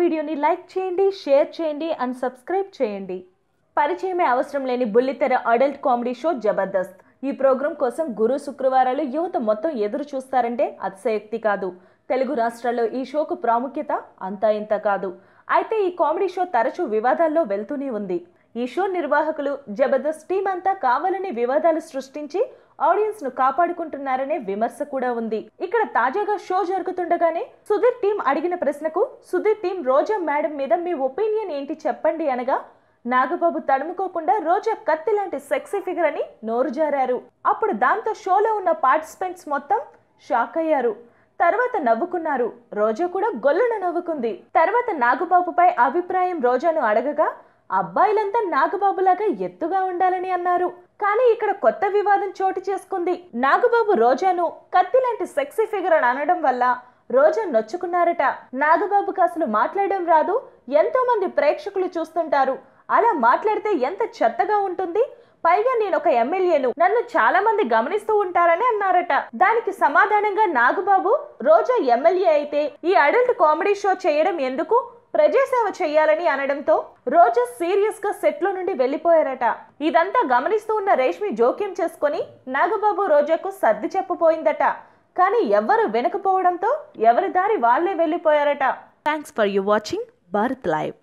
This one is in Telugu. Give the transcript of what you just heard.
వీడియోని లైక్ చేయండి షేర్ చేయండి అండ్ సబ్స్క్రైబ్ చేయండి. పరిచయమే అవసరం లేని బుల్లితెర అడల్ట్ కామెడీ షో జబర్దస్త్. ఈ ప్రోగ్రాం కోసం గురు శుక్రవారాలు యువత మొత్తం ఎదురు చూస్తారంటే అతిశయోక్తి కాదు. తెలుగు రాష్ట్రాల్లో ఈ షోకు ప్రాముఖ్యత అంతా ఇంత కాదు. అయితే ఈ కామెడీ షో తరచూ వివాదాల్లో వెళ్తూనే ఉంది. ఈ షో నిర్వాహకులు జబర్దస్త్ టీం అంతా కావాలని వివాదాలు సృష్టించి ఆడియన్స్ను కాపాడుకుంటున్నారనే విమర్శ కూడా ఉంది. ఇక్కడ తాజాగా షో జరుగుతుండగానే సుధీర్ టీం అడిగిన ప్రశ్నకు సుధీర్ టీం రోజా మేడం మీద మీ ఒపీనియన్ ఏంటి చెప్పండి అనగా నాగబాబు తడుముకోకుండా రోజా కత్తి లాంటి సెక్సీ ఫిగర్ అని నోరు జారారు. అప్పుడు దాంతో షోలో ఉన్న పార్టిసిపెంట్స్ మొత్తం షాక్ అయ్యారు. తర్వాత నవ్వుకున్నారు. రోజా కూడా గొల్లున నవ్వుకుంది. తర్వాత నాగబాబుపై అభిప్రాయం రోజాను అడగగా అబ్బాయిలంతా నాగబాబులాగా ఎత్తుగా ఉండాలని అన్నారు. కానీ ఇక్కడ కొత్త వివాదం చోటు చేసుకుంది. నాగబాబు రోజాను కత్తి లాంటి సెక్సీ ఫిగర్ అని అనడం వల్ల రోజా నొచ్చుకున్నారట. నాగబాబుకు అసలు మాట్లాడడం రాదు. ఎంతో మంది ప్రేక్షకులు చూస్తుంటారు. అలా మాట్లాడితే ఎంత చెత్తగా ఉంటుంది? పైగా నేను ఒక ఎమ్మెల్యేను. నన్ను చాలా మంది గమనిస్తూ ఉంటారని అన్నారట. దానికి సమాధానంగా నాగబాబు రోజా ఎమ్మెల్యే అయితే ఈ అడల్ట్ కామెడీ షో చేయడం ఎందుకు? ప్రజాసేవ చేయాలని అనడంతో రోజా సీరియస్గా సెట్లో నుండి వెళ్ళిపోయారట ఇదంతా గమనిస్తూ ఉన్న రేష్మి జోక్యం చేసుకుని నాగబాబు రోజాకు సర్ది చెప్పపోయిందట కానీ ఎవ్వరు వెనకపోవడంతో ఎవరి దారి వాళ్ళే వెళ్ళిపోయారట. Thanks for you watching Bharat live